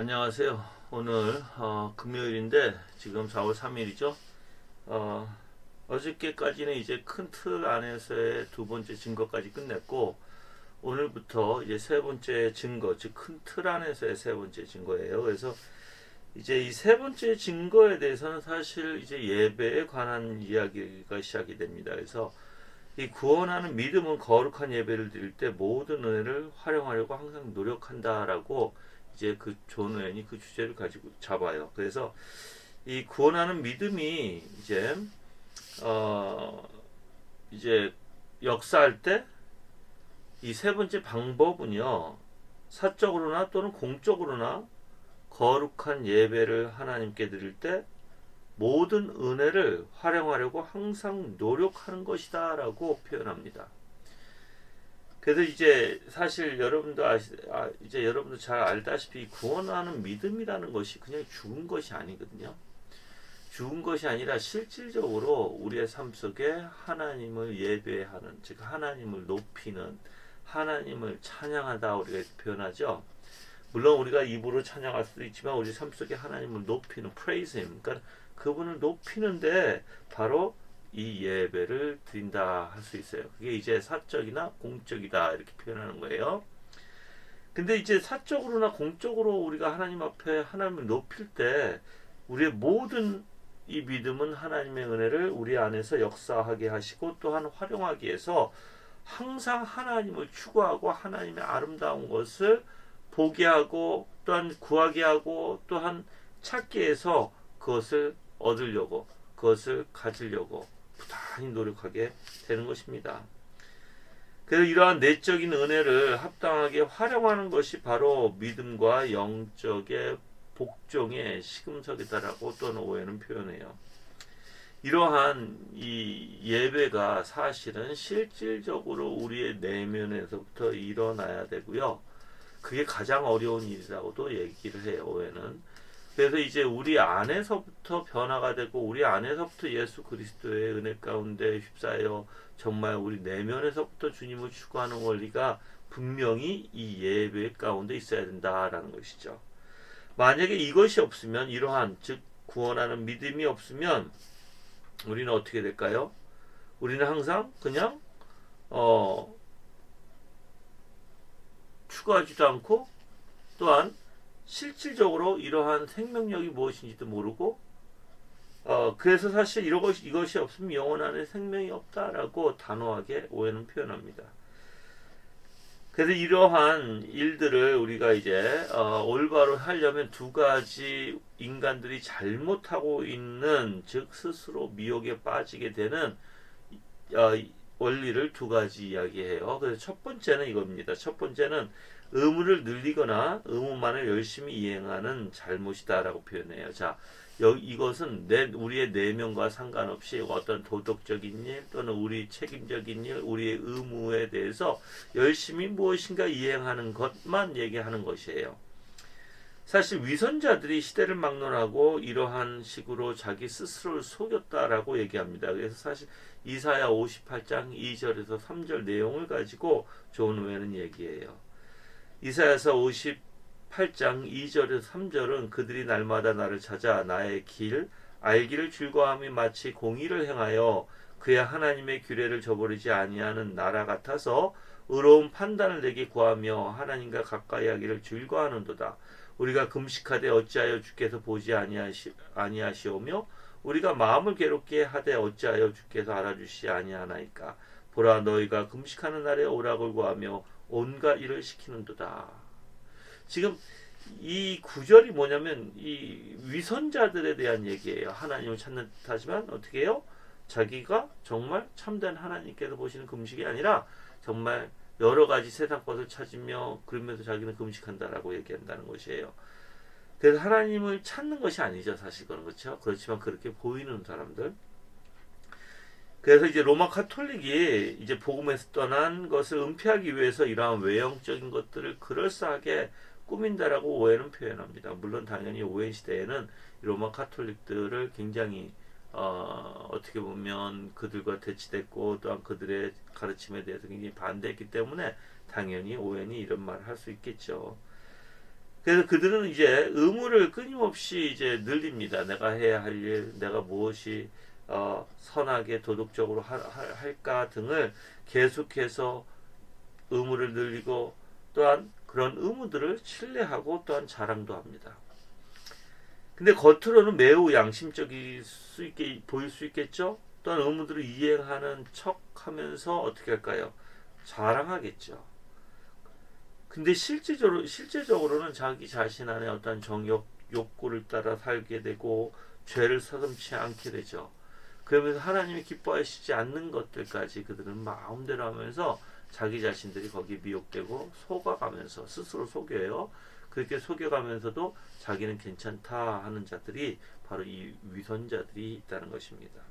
안녕하세요. 오늘 어, 금요일인데 지금 4월 3일이죠. 어, 어저께까지는 이제 큰 틀 안에서의 두 번째 증거까지 끝냈고 오늘부터 이제 세 번째 증거, 즉 큰 틀 안에서의 세 번째 증거예요. 그래서 이제 이 세 번째 증거에 대해서는 사실 이제 예배에 관한 이야기가 시작이 됩니다. 그래서 이 구원하는 믿음은 거룩한 예배를 드릴 때 모든 은혜를 활용하려고 항상 노력한다라고 이제 그 존 웨인이 그 주제를 가지고 잡아요. 그래서 이 구원하는 믿음이 이제 어 이제 역사할 때 이 세 번째 방법은요 사적으로나 또는 공적으로나 거룩한 예배를 하나님께 드릴 때 모든 은혜를 활용하려고 항상 노력하는 것이다라고 표현합니다. 그래서 이제 사실 여러분도 아시, 아, 이제 여러분도 잘 알다시피 구원하는 믿음이라는 것이 그냥 죽은 것이 아니거든요. 죽은 것이 아니라 실질적으로 우리의 삶 속에 하나님을 예배하는, 즉 하나님을 높이는, 하나님을 찬양하다 우리가 표현하죠. 물론 우리가 입으로 찬양할 수도 있지만 우리 삶 속에 하나님을 높이는 praise him, 그러니까 그분을 높이는데 바로 이 예배를 드린다 할 수 있어요. 그게 이제 사적이나 공적이다 이렇게 표현하는 거예요. 근데 이제 사적으로나 공적으로 우리가 하나님 앞에 하나님을 높일 때 우리의 모든 이 믿음은 하나님의 은혜를 우리 안에서 역사하게 하시고 또한 활용하기 위해서 항상 하나님을 추구하고 하나님의 아름다운 것을 보게 하고 또한 구하게 하고 또한 찾기 위해서 그것을 얻으려고 그것을 가지려고 부단히 노력하게 되는 것입니다. 그래서 이러한 내적인 은혜를 합당하게 활용하는 것이 바로 믿음과 영적의 복종의 시금석이다라고 또는 오해는 표현해요. 이러한 이 예배가 사실은 실질적으로 우리의 내면에서부터 일어나야 되고요. 그게 가장 어려운 일이라고도 얘기를 해요. 오해는. 그래서 이제 우리 안에서부터 변화가 되고 우리 안에서부터 예수 그리스도의 은혜 가운데 휩싸여 정말 우리 내면에서부터 주님을 추구하는 원리가 분명히 이 예배 가운데 있어야 된다라는 것이죠. 만약에 이것이 없으면 이러한 즉 구원하는 믿음이 없으면 우리는 어떻게 될까요? 우리는 항상 그냥 어 추구하지도 않고 또한 실질적으로 이러한 생명력이 무엇인지도 모르고 어 그래서 사실 이런 것이 이것이 없으면 영혼 안에 생명이 없다라고 단호하게 오해는 표현합니다. 그래서 이러한 일들을 우리가 이제 어, 올바로 하려면 두 가지 인간들이 잘못하고 있는 즉 스스로 미혹에 빠지게 되는 어, 원리를 두 가지 이야기해요. 그래서 첫 번째는 이겁니다. 첫 번째는 의무를 늘리거나 의무만을 열심히 이행하는 잘못이다라고 표현해요. 자, 여기 이것은 내 우리의 내면과 상관없이 어떤 도덕적인 일 또는 우리 책임적인 일, 우리의 의무에 대해서 열심히 무엇인가 이행하는 것만 얘기하는 것이에요. 사실 위선자들이 시대를 막론하고 이러한 식으로 자기 스스로를 속였다라고 얘기합니다. 그래서 사실 이사야 58장 2절에서 3절 내용을 가지고 좋은 외는 얘기해요. 이사야서 58장 2절에서 3절은 그들이 날마다 나를 찾아 나의 길 알기를 즐거함이 마치 공의를 행하여 그의 하나님의 규례를 저버리지 아니하는 나라 같아서 의로운 판단을 내게 구하며 하나님과 가까이 하기를 즐거워하는도다. 우리가 금식하되 어찌하여 주께서 보지 아니하시, 아니하시오며 우리가 마음을 괴롭게 하되 어찌하여 주께서 알아주시 아니하나이까 보라 너희가 금식하는 날에 오락을 구하며 온갖 일을 시키는도다. 지금 이 구절이 뭐냐면 이 위선자들에 대한 얘기예요. 하나님을 찾는 듯하지만 어떻게 해요? 자기가 정말 참된 하나님께서 보시는 금식이 아니라 정말 여러 가지 세상 것을 찾으며 그러면서 자기는 금식한다라고 얘기한다는 것이에요. 그래서 하나님을 찾는 것이 아니죠, 사실 그런 그렇죠. 그렇지만 그렇게 보이는 사람들. 그래서 이제 로마 카톨릭이 이제 복음에서 떠난 것을 은폐하기 위해서 이러한 외형적인 것들을 그럴싸하게 꾸민다라고 오해는 표현합니다. 물론 당연히 오해 시대에는 로마 카톨릭들을 굉장히 어, 어떻게 보면 그들과 대치됐고 또한 그들의 가르침에 대해서 굉장히 반대했기 때문에 당연히 오웬이 이런 말을 할 수 있겠죠. 그래서 그들은 이제 의무를 끊임없이 이제 늘립니다. 내가 해야 할 일, 내가 무엇이 어, 선하게 도덕적으로 하- 하- 할까 등을 계속해서 의무를 늘리고 또한 그런 의무들을 신뢰하고 또한 자랑도 합니다. 근데 겉으로는 매우 양심적일 수 있게 보일 수 있겠죠. 또한 의무들을 이행하는 척하면서 어떻게 할까요? 자랑하겠죠. 근데 실제적으로 실제적으로는 자기 자신 안에 어떤 정욕 욕구를 따라 살게 되고 죄를 서슴치 않게 되죠. 그러면서 하나님이 기뻐하시지 않는 것들까지 그들은 마음대로 하면서 자기 자신들이 거기에 미혹되고 속아가면서 스스로 속여요. 그렇게 속여가면서도 자기는 괜찮다 하는 자들이 바로 이 위선자들이 있다는 것입니다.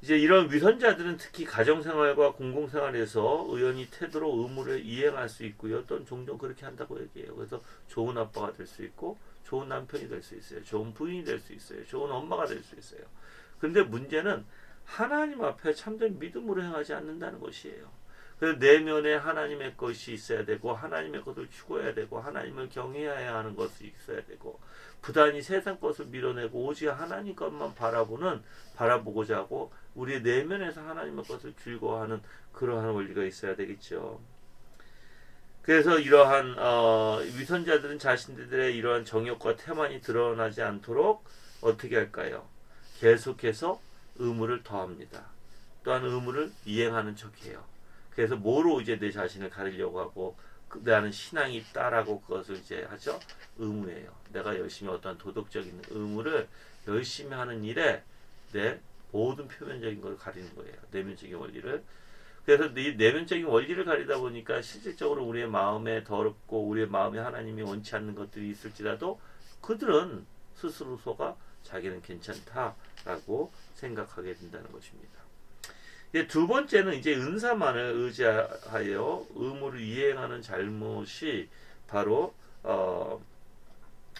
이제 이런 위선자들은 특히 가정생활과 공공생활에서 의원이 태도로 의무를 이행할 수 있고요. 또는 종종 그렇게 한다고 얘기해요. 그래서 좋은 아빠가 될 수 있고, 좋은 남편이 될 수 있어요. 좋은 부인이 될 수 있어요. 좋은 엄마가 될 수 있어요. 근데 문제는 하나님 앞에 참된 믿음으로 행하지 않는다는 것이에요. 그래서 내면에 하나님의 것이 있어야 되고 하나님의 것을 추구해야 되고 하나님을 경외해야 하는 것이 있어야 되고 부단히 세상 것을 밀어내고 오직 하나님 것만 바라보는 바라보고자 하고 우리의 내면에서 하나님의 것을 즐거워하는 그러한 원리가 있어야 되겠죠. 그래서 이러한 어, 위선자들은 자신들의 이러한 정욕과 태만이 드러나지 않도록 어떻게 할까요? 계속해서 의무를 더합니다. 또한 의무를 이행하는 척해요. 그래서 뭐로 이제 내 자신을 가리려고 하고 그- 나는 신앙이 있다라고 그것을 이제 하죠. 의무예요. 내가 열심히 어떠한 도덕적인 의무를 열심히 하는 일에 내 모든 표면적인 걸 가리는 거예요. 내면적인 원리를. 그래서 이 내면적인 원리를 가리다 보니까 실질적으로 우리의 마음에 더럽고 우리의 마음에 하나님이 원치 않는 것들이 있을지라도 그들은 스스로 속아 자기는 괜찮다라고 생각하게 된다는 것입니다. 이제 두 번째는 이제 은사만을 의지하여 의무를 이행하는 잘못이 바로 어,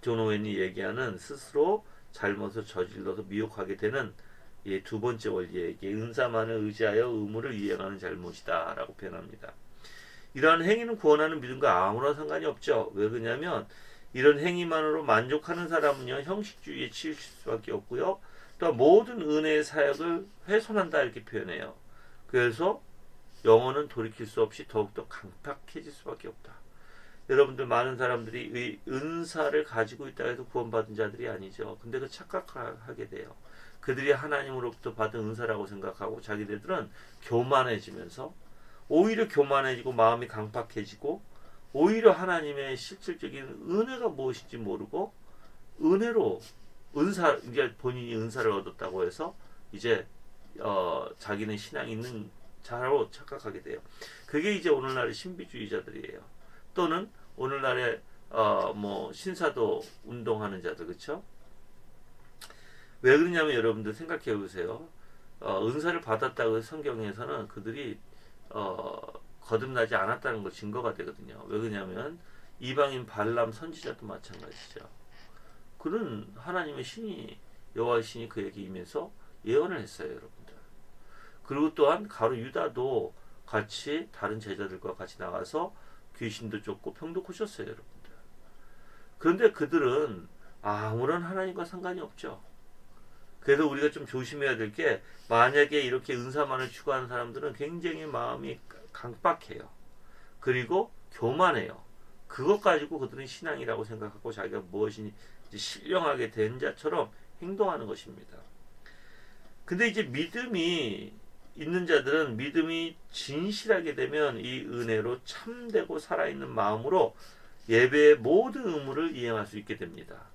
존 오웬이 얘기하는 스스로 잘못을 저질러서 미혹하게 되는 이두 번째 원리에 이게 은사만을 의지하여 의무를 이행하는 잘못이다 라고 표현합니다. 이러한 행위는 구원하는 믿음과 아무런 상관이 없죠. 왜 그러냐면 이런 행위만으로 만족하는 사람은요 형식주의에 치우칠 수밖에 없고요. 또 모든 은혜의 사역을 훼손한다 이렇게 표현해요. 그래서 영혼은 돌이킬 수 없이 더욱더 강팍해질 수밖에 없다. 여러분들 많은 사람들이 의 은사를 가지고 있다 해서 구원받은 자들이 아니죠. 근데 그 착각하게 돼요. 그들이 하나님으로부터 받은 은사라고 생각하고 자기들은 교만해지면서 오히려 교만해지고 마음이 강팍해지고 오히려 하나님의 실질적인 은혜가 무엇인지 모르고 은혜로 은사 이제 본인이 은사를 얻었다고 해서 이제 어 자기는 신앙 있는 자로 착각하게 돼요. 그게 이제 오늘날의 신비주의자들이에요. 또는 오늘날의 어 뭐 신사도 운동하는 자들 그렇죠? 왜 그러냐면 여러분들 생각해 보세요. 어, 은사를 받았다고 성경에서는 그들이 어, 거듭나지 않았다는 거 증거가 되거든요. 왜 그러냐면 이방인 발람 선지자도 마찬가지죠. 그는 하나님의 신이 여호와의 신이 그에게 임해서 예언을 했어요, 여러분들. 그리고 또한 가로 유다도 같이 다른 제자들과 같이 나가서 귀신도 쫓고 병도 고쳤어요, 여러분들. 그런데 그들은 아무런 하나님과 상관이 없죠. 그래서 우리가 좀 조심해야 될 게 만약에 이렇게 은사만을 추구하는 사람들은 굉장히 마음이 강박해요. 그리고 교만해요. 그것 가지고 그들은 신앙이라고 생각하고 자기가 무엇인지 신령하게 된 자처럼 행동하는 것입니다. 근데 이제 믿음이 있는 자들은 믿음이 진실하게 되면 이 은혜로 참되고 살아있는 마음으로 예배의 모든 의무를 이행할 수 있게 됩니다.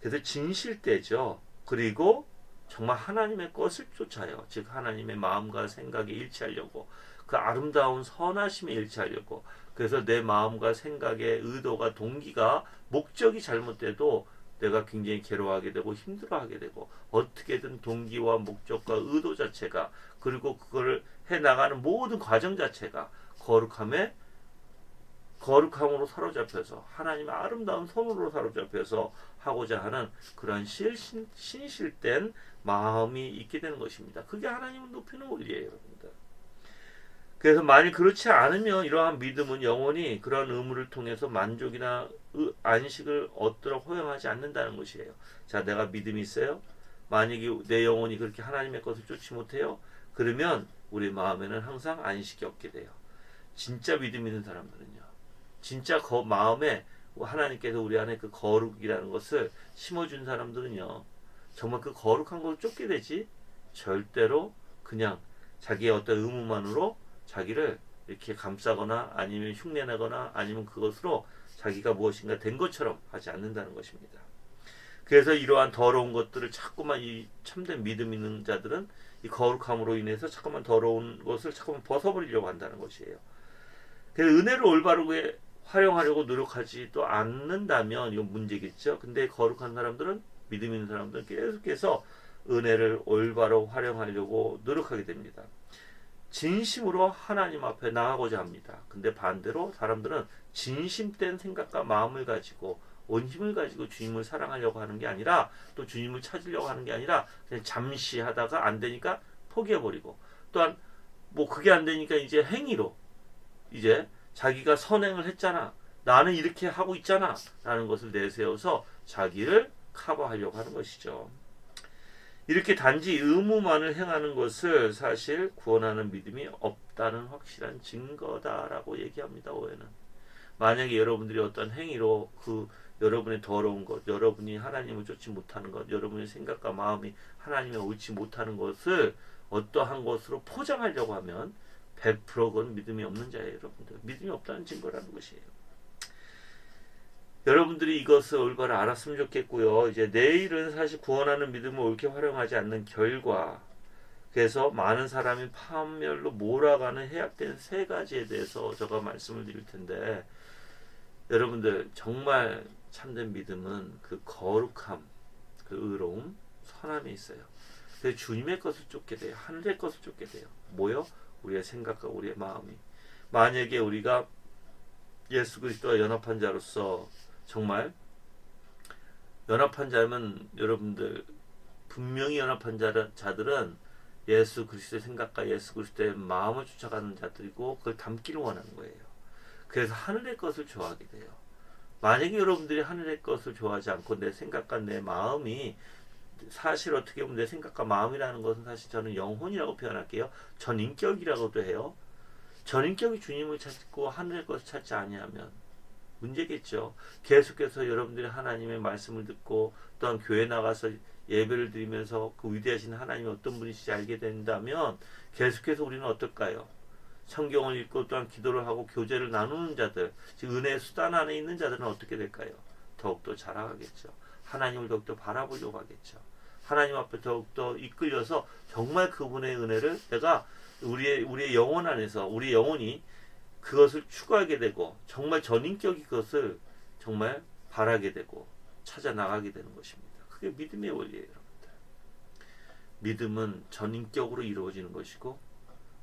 그래서 진실되죠. 그리고 정말 하나님의 것을 쫓아요. 즉 하나님의 마음과 생각에 일치하려고 그 아름다운 선하심에 일치하려고 그래서 내 마음과 생각의 의도가 동기가 목적이 잘못돼도 내가 굉장히 괴로워하게 되고 힘들어하게 되고 어떻게든 동기와 목적과 의도 자체가 그리고 그거를 해 나가는 모든 과정 자체가 거룩함에 거룩함으로 사로잡혀서 하나님의 아름다운 손으로 사로잡혀서 하고자 하는 그러한 실신, 신실된 마음이 있게 되는 것입니다. 그게 하나님을 높이는 원리예요, 여러분들. 그래서 만일 그렇지 않으면 이러한 믿음은 영원히 그런 의무를 통해서 만족이나 의- 안식을 얻도록 허용하지 않는다는 것이에요. 자, 내가 믿음이 있어요. 만약에 내 영혼이 그렇게 하나님의 것을 쫓지 못해요. 그러면 우리 마음에는 항상 안식이 없게 돼요. 진짜 믿음 있는 사람들은요. 진짜 거 마음에 하나님께서 우리 안에 그 거룩이라는 것을 심어준 사람들은요. 정말 그 거룩한 것을 쫓게 되지 절대로 그냥 자기의 어떤 의무만으로 자기를 이렇게 감싸거나 아니면 흉내내거나 아니면 그것으로 자기가 무엇인가 된 것처럼 하지 않는다는 것입니다. 그래서 이러한 더러운 것들을 자꾸만 이 참된 믿음 있는 자들은 이 거룩함으로 인해서 자꾸만 더러운 것을 자꾸만 벗어버리려고 한다는 것이에요. 그래서 은혜를 올바르게 활용하려고 노력하지 또 않는다면 이건 문제겠죠. 근데 거룩한 사람들은 믿음 있는 사람들은 계속해서 은혜를 올바로 활용하려고 노력하게 됩니다. 진심으로 하나님 앞에 나가고자 합니다. 근데 반대로 사람들은 진심된 생각과 마음을 가지고 온 힘을 가지고 주님을 사랑하려고 하는 게 아니라 또 주님을 찾으려고 하는 게 아니라 그냥 잠시 하다가 안 되니까 포기해버리고 또한 뭐 그게 안 되니까 이제 행위로 이제 자기가 선행을 했잖아. 나는 이렇게 하고 있잖아. 라는 것을 내세워서 자기를 커버하려고 하는 것이죠. 이렇게 단지 의무만을 행하는 것을 사실 구원하는 믿음이 없다는 확실한 증거다라고 얘기합니다. 오해는. 만약에 여러분들이 어떤 행위로 그 여러분의 더러운 것, 여러분이 하나님을 쫓지 못하는 것, 여러분의 생각과 마음이 하나님에 옳지 못하는 것을 어떠한 것으로 포장하려고 하면 100% 그건 믿음이 없는 자예요, 여러분들. 믿음이 없다는 증거라는 것이에요. 여러분들이 이것을 올바로 알았으면 좋겠고요. 이제 내일은 사실 구원하는 믿음을 옳게 활용하지 않는 결과, 그래서 많은 사람이 파멸로 몰아가는 해약된 세 가지에 대해서 제가 말씀을 드릴 텐데, 여러분들 정말 참된 믿음은 그 거룩함, 그 의로움, 선함에 있어요. 그래서 주님의 것을 쫓게 돼요. 하늘의 것을 쫓게 돼요. 뭐요? 우리의 생각과 우리의 마음이. 만약에 우리가 예수 그리스도와 연합한 자로서 정말 연합한 자면 여러분들 분명히 연합한 자, 자들은 예수 그리스도의 생각과 예수 그리스도의 마음을 쫓아가는 자들이고 그걸 담기를 원하는 거예요. 그래서 하늘의 것을 좋아하게 돼요. 만약에 여러분들이 하늘의 것을 좋아하지 않고 내 생각과 내 마음이 사실 어떻게 보면 내 생각과 마음이라는 것은 사실 저는 영혼이라고 표현할게요. 전인격이라고도 해요. 전인격이 주님을 찾고 하늘의 것을 찾지 아니하면 문제겠죠. 계속해서 여러분들이 하나님의 말씀을 듣고 또한 교회 나가서 예배를 드리면서 그 위대하신 하나님이 어떤 분이신지 알게 된다면 계속해서 우리는 어떨까요? 성경을 읽고 또한 기도를 하고 교제를 나누는 자들, 즉 은혜의 수단 안에 있는 자들은 어떻게 될까요? 더욱더 자라가겠죠. 하나님을 더욱더 바라보려고 하겠죠. 하나님 앞에 더욱더 이끌려서 정말 그분의 은혜를 내가 우리의 우리의 영혼 안에서 우리 영혼이 그것을 추구하게 되고 정말 전인격이 그것을 정말 바라게 되고 찾아 나가게 되는 것입니다. 그게 믿음의 원리예요, 여러분들. 믿음은 전인격으로 이루어지는 것이고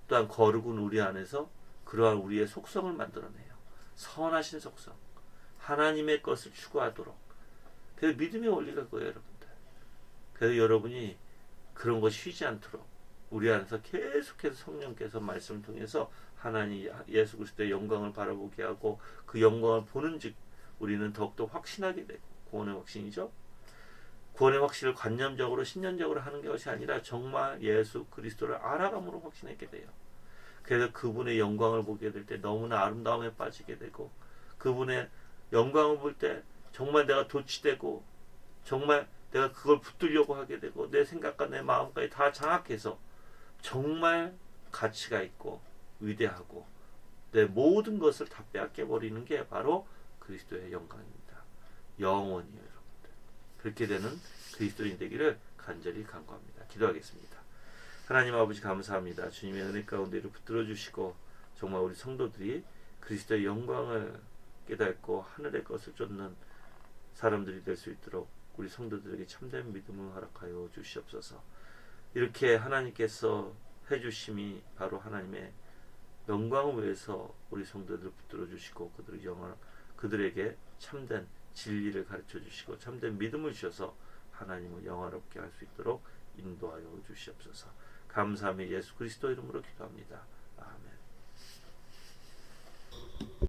또한 거룩은 우리 안에서 그러한 우리의 속성을 만들어내요. 선하신 속성. 하나님의 것을 추구하도록. 그래서 믿음의 원리가 그거예요, 여러분들. 그래서 여러분이 그런 것이 쉬지 않도록 우리 안에서 계속해서 성령께서 말씀을 통해서 하나님 예수 그리스도의 영광을 바라보게 하고 그 영광을 보는즉 우리는 더욱더 확신하게 되고 구원의 확신이죠. 구원의 확신을 관념적으로 신념적으로 하는 것이 아니라 정말 예수 그리스도를 알아감으로 확신하게 돼요. 그래서 그분의 영광을 보게 될 때 너무나 아름다움에 빠지게 되고 그분의 영광을 볼 때 정말 내가 도취되고 정말 내가 그걸 붙들려고 하게 되고 내 생각과 내 마음까지 다 장악해서 정말 가치가 있고 위대하고 내 모든 것을 다 빼앗겨 버리는 게 바로 그리스도의 영광입니다. 영원히요, 여러분들. 그렇게 되는 그리스도인 되기를 간절히 간구합니다. 기도하겠습니다. 하나님 아버지 감사합니다. 주님의 은혜 가운데를 붙들어 주시고 정말 우리 성도들이 그리스도의 영광을 깨닫고 하늘의 것을 쫓는 사람들이 될 수 있도록 우리 성도들에게 참된 믿음을 허락하여 주시옵소서. 이렇게 하나님께서 해주심이 바로 하나님의 영광을 위해서 우리 성도들을 붙들어 주시고 그들의 영광 그들에게 참된 진리를 가르쳐 주시고 참된 믿음을 주셔서 하나님을 영화롭게 할 수 있도록 인도하여 주시옵소서. 감사함에 예수 그리스도 이름으로 기도합니다.